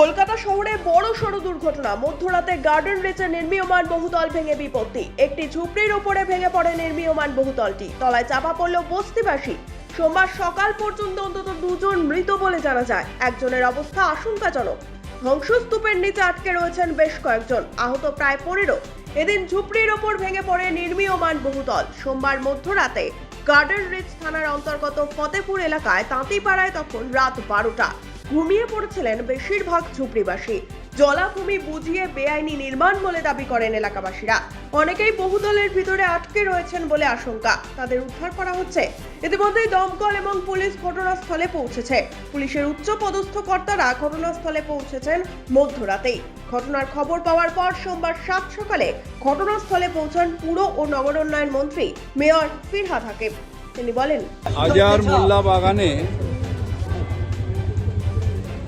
কলকাতা শহরে বড় সড় দুর্ঘটনা। মধ্যরাতে গার্ডেন রিচে নির্মীয়মান বহুতল ভেঙে বিপত্তি। একটি ঝুপড়ির উপরে ভেঙে পড়ে নির্মীয়মান বহুতলটি। তলায় চাপা পড়ল বস্তিবাসী। সোমবার সকাল পর্যন্ত অন্তত দুজন মৃত বলে জানা যায়। একজনের অবস্থা আশঙ্কাজনক। ধ্বংসস্তূপের নিচে আটকে রয়েছেন বেশ কয়েকজন। আহত প্রায় পনেরো। এদিন ঝুপড়ির ওপর ভেঙে পড়ে নির্মীয়মান বহুতল। সোমবার মধ্যরাতে গার্ডেন রিচ থানার অন্তর্গত ফতেপুর এলাকায় তাঁতিপাড়ায় তখন রাত বারোটা। ঘুমিয়ে পড়েছিলেন বেশিরভাগ ঝুপড়িবাসী। জলাভূমি বুঝিয়ে বেআইনি নির্মাণ বলে দাবি করেন এলাকাবাসীরা। অনেকেই বহুদলের ভিতরে আটকে রয়েছেন বলে আশঙ্কা। তাদের উদ্ধার করা হচ্ছে। ইতিমধ্যেই দমকল এবং পুলিশ ঘটনাস্থলে পৌঁছেছে। পুলিশের উচ্চ পদস্থ কর্তারা ঘটনাস্থলে পৌঁছেছেন মধ্যরাতেই। ঘটনার খবর পাওয়ার পর সোমবার সাত সকালে ঘটনাস্থলে পৌঁছান পুর ও নগরোন্নয়ন মন্ত্রী মেয়র ফিরহাদ হাকিম। তিনি বলেন আজার মোল্লা বাগানে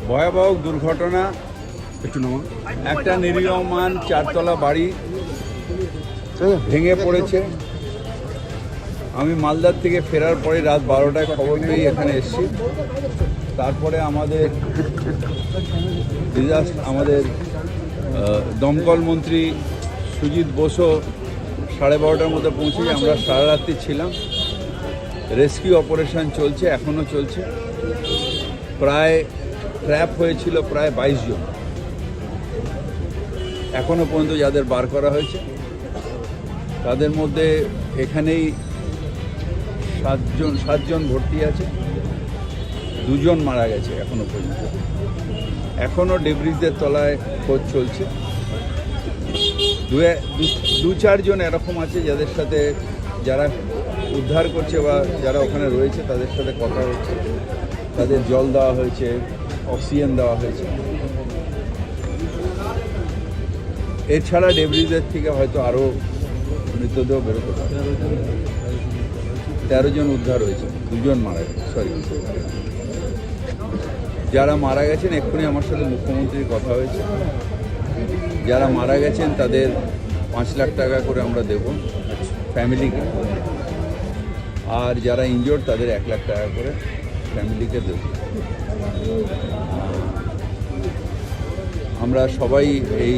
ভয়াবহ দুর্ঘটনা, একটু নামা, একটা নিরীহমান চারতলা বাড়ি ভেঙে পড়েছে। আমি মালদার থেকে ফেরার পরে রাত বারোটায় খবর পেয়ে এখানে এসেছি। তারপরে আমাদের ডিজাস্ট আমাদের দমকল মন্ত্রী সুজিত বসু সাড়ে বারোটার মধ্যে পৌঁছে আমরা সারা রাত্রি ছিলাম। রেস্কিউ অপারেশন চলছে, এখনও চলছে। প্রায় ট্র্যাপ হয়েছিল প্রায় বাইশ জন। এখনও পর্যন্ত যাদের বার করা হয়েছে, তাদের মধ্যে এখানেই সাতজন সাতজন ভর্তি আছে, দুজন মারা গেছে এখনও পর্যন্ত। এখনও ডেব্রিজদের তলায় খোঁজ চলছে। দু চারজন এরকম আছে যাদের সাথে যারা উদ্ধার করছে বা যারা ওখানে রয়েছে তাদের সাথে কথা হচ্ছে। তাদের জল দেওয়া হয়েছে। অক্সিজেন দেওয়া হয়েছে। এছাড়া ডেব্রিজের থেকে হয়তো আরও মৃতদেহ বেরোতে পারে। তেরো জন উদ্ধার হয়েছে, দুজন মারা গেছে সরি যারা মারা গেছেন, এক্ষুনি আমার সাথে মুখ্যমন্ত্রীর কথা হয়েছে। যারা মারা গেছেন, তাদের পাঁচ লাখ টাকা করে আমরা দেব, ফ্যামিলিকে। আর যারা ইনজোর্ড তাদের এক লাখ টাকা করে ফ্যামিলিকে দেব। আমরা সবাই এই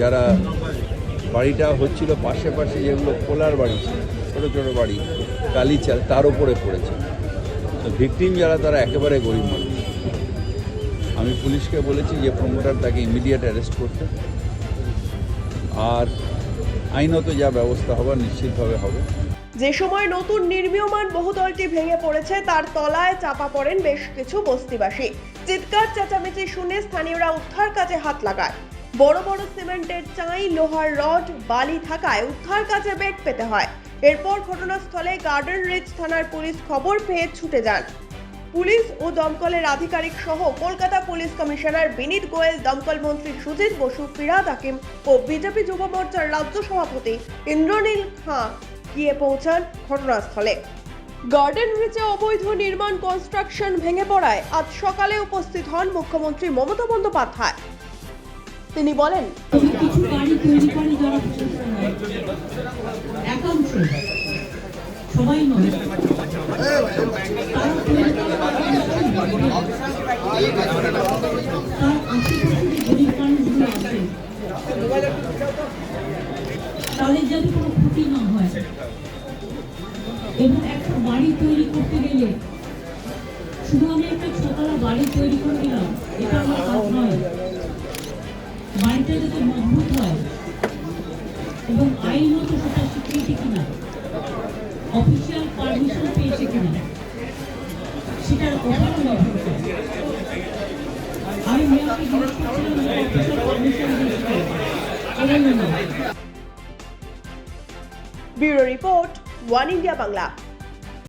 যারা বাড়িটা হচ্ছিল পাশে পাশে যেগুলো খোলার বাড়ি ছিল ছোটো ছোটো বাড়ি কালিচাল তার উপরে পড়েছে। তো ভিকটিম যারা, তারা একেবারে গরিব মানুষ। আমি পুলিশকে বলেছি যে প্রমোটার তাকে ইমিডিয়েট অ্যারেস্ট করতে। আর আইনত যা ব্যবস্থা হবে, নিশ্চিতভাবে হবে। যে সময় নতুন নির্মীয়মান বহুতলটি ভেঙে পড়েছে, তার তলায় চাপা পড়েন বেশ কিছু বস্তিবাসী। চিৎকার, চেঁচামেচি শুনে স্থানীয়রা উদ্ধার কাজে হাত লাগায়। বড় বড় সিমেন্টের চাই, লোহার রড, বালি থাকায় উদ্ধার কাজে বেগ পেতে হয়। এরপর ঘটনাস্থলে গার্ডেন রিচ থানার পুলিশ খবর পেয়ে ছুটে যান। পুলিশ ও দমকলের আধিকারিক সহ কলকাতা পুলিশ কমিশনার বিনীত গোয়েল, দমকল মন্ত্রী সুজিত বসু, ফিরাদ হাকিম ও বিজেপি যুব মোর্চার রাজ্য সভাপতি ইন্দ্রনীল খাঁ গিয়ে পৌঁছান ঘটনাস্থলে। গার্ডেন রিচে অবৈধ নির্মাণ কনস্ট্রাকশন ভেঙে পড়ায় আজ সকালে উপস্থিত হন মুখ্যমন্ত্রী মমতা বন্দ্যোপাধ্যায়। তিনি বলেন কিছু বাড়ি তৈরি করে যারা একাংশ। সবাই নয় তারা তৈরি করে তার আশেপাশে যে গরিব মানুষগুলো আছে তাদের যাতে কোনো ক্ষতি না হয় এবং একটা বাড়ি তৈরি করতে গেলে শুধু আমি একটা ছতলা বাড়ি তৈরি করে দিলাম, এটা আমার কাজ নয়। বাড়িটা যাতে মজবুত হয় এবং আইনত সেটা স্বীকৃতি কিনা অফিসিয়াল পারমিশন পেয়েছে কিনা, সেটার ওপর নির্ভর করে আমি মেয়রকে জিজ্ঞেস করছিলাম অফিসিয়াল পারমিশন দিয়েছিল bureau report one India Bangla